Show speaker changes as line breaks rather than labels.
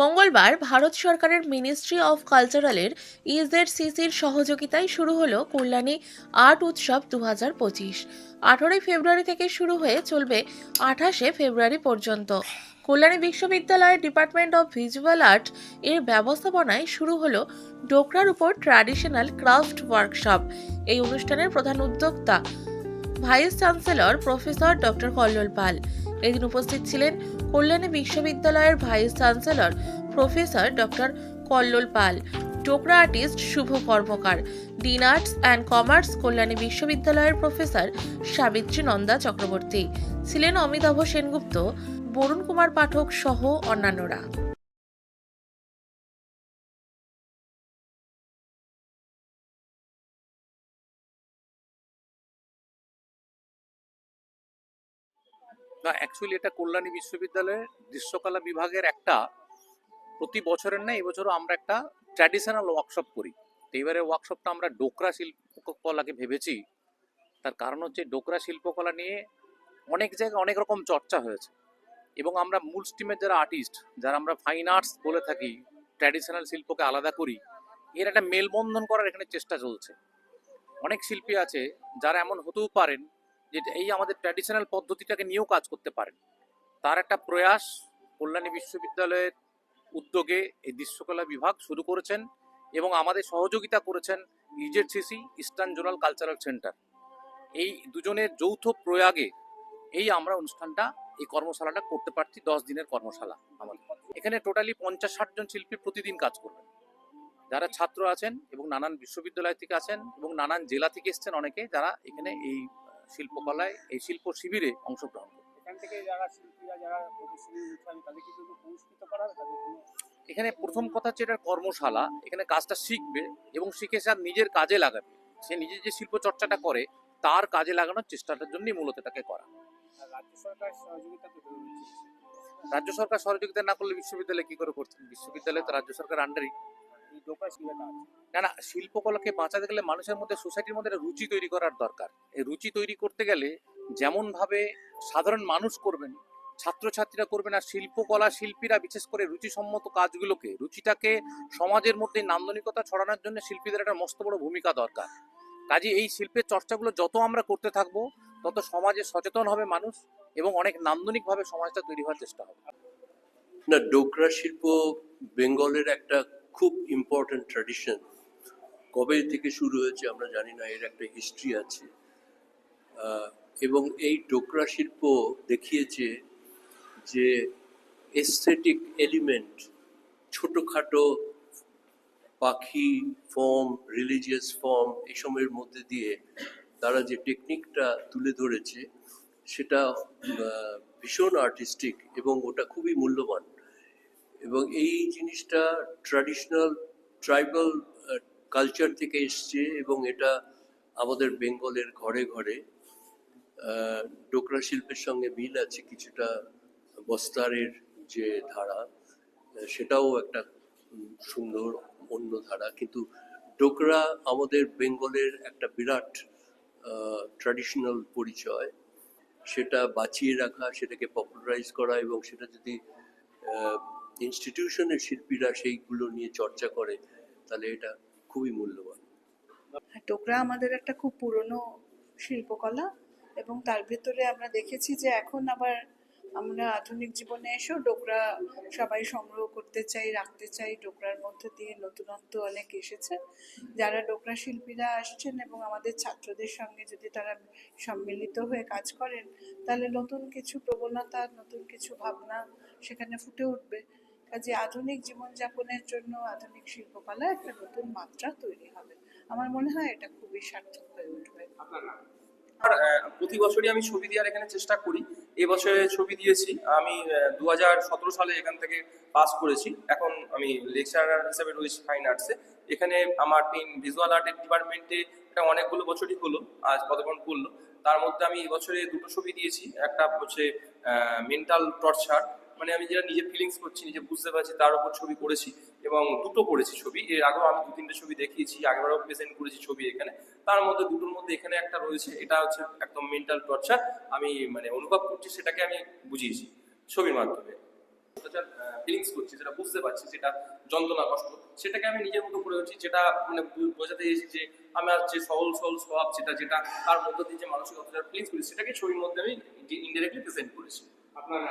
ভারত সরকারের ministry of কালচারালের ইজেডসিসির সহযোগিতায় শুরু হলো কল্যাণী আর্ট উৎসব দু হাজার পঁচিশ। আঠারোই ফেব্রুয়ারি থেকে শুরু হয়ে চলবে আঠাশে ফেব্রুয়ারি পর্যন্ত। কল্যাণী বিশ্ববিদ্যালয়ের ডিপার্টমেন্ট অফ ভিজুয়াল আর্ট এর ব্যবস্থাপনায় শুরু হলো ডোকরার উপর ট্র্যাডিশনাল ক্রাফট ওয়ার্কশপ এই অনুষ্ঠানের প্রধান উদ্যোক্তা। Vice chancellor professor doctor Kallol Pal এদিন উপস্থিত ছিলেন কল্যাণী বিশ্ববিদ্যালয়ের vice chancellor professor doctor Kallol Pal Dokra artist Shubho Karmakar dean arts and commerce Kalyani বিশ্ববিদ্যালয়ের প্রফেসর সাবিত্রী নন্দা চক্রবর্তী, ছিলেন অমিতাভ সেনগুপ্ত, বরুণ কুমার পাঠক সহ অন্যান্যরা।
না অ্যাকচুয়ালি এটা কল্যাণী বিশ্ববিদ্যালয়ের দৃশ্যকলা বিভাগের একটা প্রতি বছরের না, এবছরও আমরা একটা ট্র্যাডিশনাল ওয়ার্কশপ করি। তো এবারে ওয়ার্কশপটা আমরা ডোকরা শিল্পকলাকে ভেবেছি। তার কারণ হচ্ছে ডোকরা শিল্পকলা নিয়ে অনেক জায়গায় অনেক রকম চর্চা হয়েছে। এবং আমরা মূল স্ট্রিমের যারা আর্টিস্ট যারা আমরা ফাইন আর্টস বলে থাকি ট্র্যাডিশনাল শিল্পকে আলাদা করি, এর একটা মেলবন্ধন করার এখানে চেষ্টা চলছে। অনেক শিল্পী আছে যারা এমন হতেও পারেন যে এই আমাদের ট্র্যাডিশনাল পদ্ধতিটাকে নিয়েও কাজ করতে পারেন। তার একটা প্রয়াস কল্যাণী বিশ্ববিদ্যালয়ের উদ্যোগে এই দৃশ্যকলা বিভাগ শুরু করেছেন এবং আমাদের সহযোগিতা করেছেন EZCC eastern zonal cultural centre এই দুজনের যৌথ প্রয়াগে এই আমরা অনুষ্ঠানটা, এই কর্মশালাটা করতে পারছি, দশ দিনের কর্মশালা আমাদের। এখানে টোটালি পঞ্চাশ ষাট জন শিল্পী প্রতিদিন কাজ করবেন। যারা ছাত্র আছেন এবং নানান বিশ্ববিদ্যালয় থেকে আছেন এবং নানান জেলা থেকে এসছেন অনেকে, যারা এখানে এই শিল্পকলায় এই শিল্প শিবিরে অংশগ্রহণ করবে।
এখান
প্রথম কথা হচ্ছে এটা কর্মশালা। এখানে কাজটা শিখবে এবং শিখে সে নিজের কাজে লাগাবে। সে নিজে যে শিল্প চর্চাটা করে তার কাজে লাগানোর চেষ্টাটার জন্যই মূলত এটাকে করা।
রাজ্য সরকার সহযোগিতা
রাজ্য সরকার সহযোগিতা না করলে বিশ্ববিদ্যালয় কি করে করছেন? বিশ্ববিদ্যালয় তো রাজ্য সরকার আন্ডারই না না শিল্পকলাকে বাঁচাতে গেলে মানুষের মধ্যে সোসাইটির মধ্যে একটা রুচি তৈরি করার দরকার। এই রুচি তৈরি করতে গেলে যেমন ভাবে সাধারণ মানুষ করবেন ছাত্রছাত্রীরা করবেন আর শিল্পকলা শিল্পীরা বিশেষ করে রুচিসম্মত কাজগুলোকে রুচিটাকে সমাজের মধ্যে নান্দনিকতা ছড়ানোর জন্য শিল্পীদের একটা মস্ত বড় ভূমিকা দরকার। কাজে এই শিল্পের চর্চাগুলো যত আমরা করতে থাকব তত সমাজে সচেতন হবে মানুষ এবং অনেক নান্দনিকভাবে সমাজটা তৈরি হওয়ার চেষ্টা হবে।
না ডোকরা শিল্প বেঙ্গলের একটা খুব ইম্পর্ট্যান্ট ট্র্যাডিশন কবে থেকে শুরু হয়েছে আমরা জানি না, এর একটা হিস্ট্রি আছে। এবং এই ডোকরা শিল্প দেখিয়েছে যে এস্থেটিক এলিমেন্ট ছোটোখাটো পাখি ফর্ম রিলিজিয়াস ফর্ম এসবের মধ্যে দিয়ে তারা যে টেকনিকটা তুলে ধরেছে, সেটা ভীষণ আর্টিস্টিক এবং ওটা খুবই মূল্যবান। এবং এই জিনিসটা ট্র্যাডিশনাল ট্রাইবাল কালচার থেকে এসছে এবং এটা আমাদের বেঙ্গলের ঘরে ঘরে ডোকরা শিল্পের সঙ্গে মিল আছে কিছুটা বস্তারের যে ধারা সেটাও একটা সুন্দর অন্য ধারা। কিন্তু ডোকরা আমাদের বেঙ্গলের একটা বিরাট ট্র্যাডিশনাল পরিচয়। সেটা বাঁচিয়ে রাখা, সেটাকে পপুলারাইজ করা এবং সেটা যদি ইনস্টিটিউশনের শিল্পীরা সেইগুলো নিয়ে চর্চা করে, তাহলে এটা খুবই মূল্যবান।
টোকরা আমাদের একটা খুব পুরনো শিল্পকলা এবং তার ভেতরে আমরা দেখেছি যে এখন আবার আমরা আধুনিক জীবনে এসেও ডোকরা সবাই সংগ্রহ করতে চাই, রাখতে চাই। ডোকরার মধ্যে দিয়ে নতুনত্ব অনেক এসেছে। যারা ডোকরা শিল্পীরা আসছেন এবং আমাদের ছাত্রদের সঙ্গে যদি তারা সম্মিলিত হয়ে কাজ করেন, তাহলে নতুন কিছু প্রবণতা, নতুন কিছু ভাবনা সেখানে ফুটে উঠবে। কাজে আধুনিক জীবনযাপনের জন্য আধুনিক শিল্পকলা একটা নতুন মাত্রা তৈরি হবে। আমার মনে হয় এটা খুবই সার্থক হয়ে উঠবে।
প্রতি বছরই আমি ছবি দেওয়ার এখানে চেষ্টা করি। এবছরে ছবি দিয়েছি। আমি দু হাজার সতেরো সালে এখান থেকে পাস করেছি। এখন আমি লেকচারার হিসেবে রয়েছি ফাইন আর্টসে এখানে আমার টিম ভিজুয়াল আর্টের ডিপার্টমেন্টে এটা অনেকগুলো বছরই হলো, আজ কতক্ষণ করল। তার মধ্যে আমি এবছরে দুটো ছবি দিয়েছি। একটা হচ্ছে মেন্টাল টর্চার মানে আমি যেটা নিজে ফিলিংস করছি, নিজে বুঝতে পারছি, তার উপর ছবি করেছি এবং দুটো করেছি ছবি। এর আগেও আমি দু তিনটে ছবি দেখিয়েছি আগেবারও প্রেজেন্ট করেছি ছবি এখানে। তার মধ্যে দুটোর মধ্যে এখানে একটা রয়েছে, এটা হচ্ছে একদম মেন্টাল টর্চার আমি মানে অনুভব করছি, সেটাকে আমি বুঝিয়েছি ছবির মাধ্যমে। ফিলিংস করছি, যেটা বুঝতে পারছি যেটা যন্ত্রণা, কষ্ট, সেটাকে আমি নিজের মতো করে হচ্ছি, যেটা মানে বোঝাতে চেয়েছি যে আমার যে সহল সহল স্বভাব, যেটা যেটা তার মধ্য দিয়ে যে মানসিক অত্যাচার ফিলিংস করি, সেটাকে ছবির মধ্যে আমি ইনডাইরেক্টলি প্রেজেন্ট করেছি।
আপনার